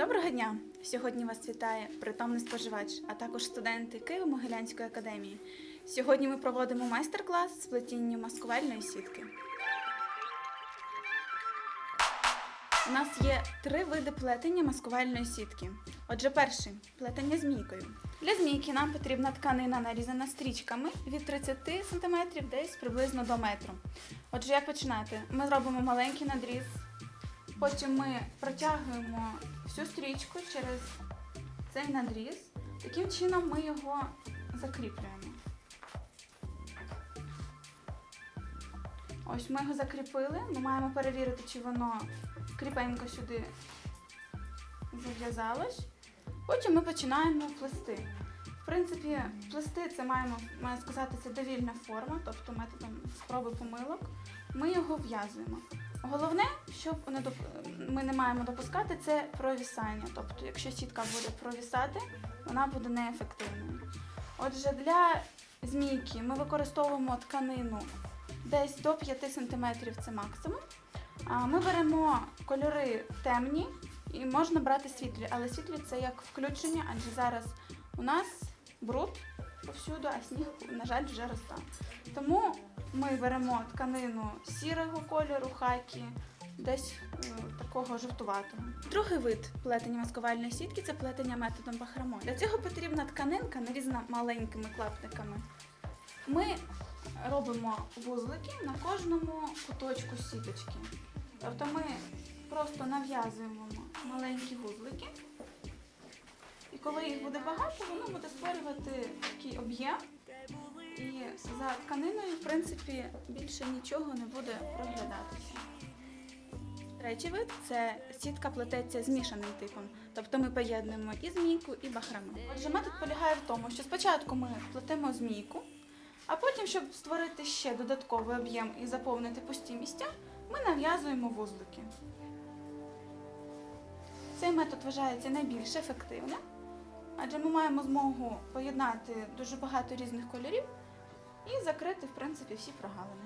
Доброго дня! Сьогодні вас вітає притомний споживач, а також студенти Києво-Могилянської академії. Сьогодні ми проводимо майстер-клас з плетіння маскувальної сітки. У нас є три види плетення маскувальної сітки. Отже, перший плетення змійкою. Для змійки нам потрібна тканина, нарізана стрічками від 30 см десь приблизно до метру. Отже, як починати? Ми зробимо маленький надріз, потім ми протягуємо всю стрічку через цей надріз. Таким чином ми його закріплюємо. Ось ми його закріпили. Ми маємо перевірити, чи воно кріпенько сюди зав'язалось. Потім ми починаємо плести. В принципі, плести це маємо, маю сказати, це довільна форма, тобто методом спроби помилок. Ми його в'язуємо. Головне, щоб не доп- ми не маємо допускати, це провісання. Тобто, якщо сітка буде провісати, вона буде неефективною. Отже, для змійки ми використовуємо тканину десь до 5 см це максимум. Ми беремо кольори темні і можна брати світлі, але світлі це як включення, адже зараз у нас бруд повсюду, а сніг, на жаль, вже розтав. Тому ми беремо тканину сірого кольору, хакі, десь е, такого жовтуватого. Другий вид плетення маскувальної сітки це плетення методом бахромо. Для цього потрібна тканинка, нарізана маленькими клаптиками. Ми робимо вузлики на кожному куточку сіточки. Тобто ми просто нав'язуємо маленькі вузлики. Коли їх буде багато, воно буде створювати такий об'єм. І за тканиною, в принципі, більше нічого не буде проглядатися. Третій вид це сітка плететься змішаним типом. Тобто ми поєднуємо і змійку, і бахрами. Отже, метод полягає в тому, що спочатку ми плетемо змійку, а потім, щоб створити ще додатковий об'єм і заповнити пусті місця, ми нав'язуємо вузлики. Цей метод вважається найбільш ефективним, адже ми маємо змогу поєднати дуже багато різних кольорів і закрити, в принципі, всі прогалини.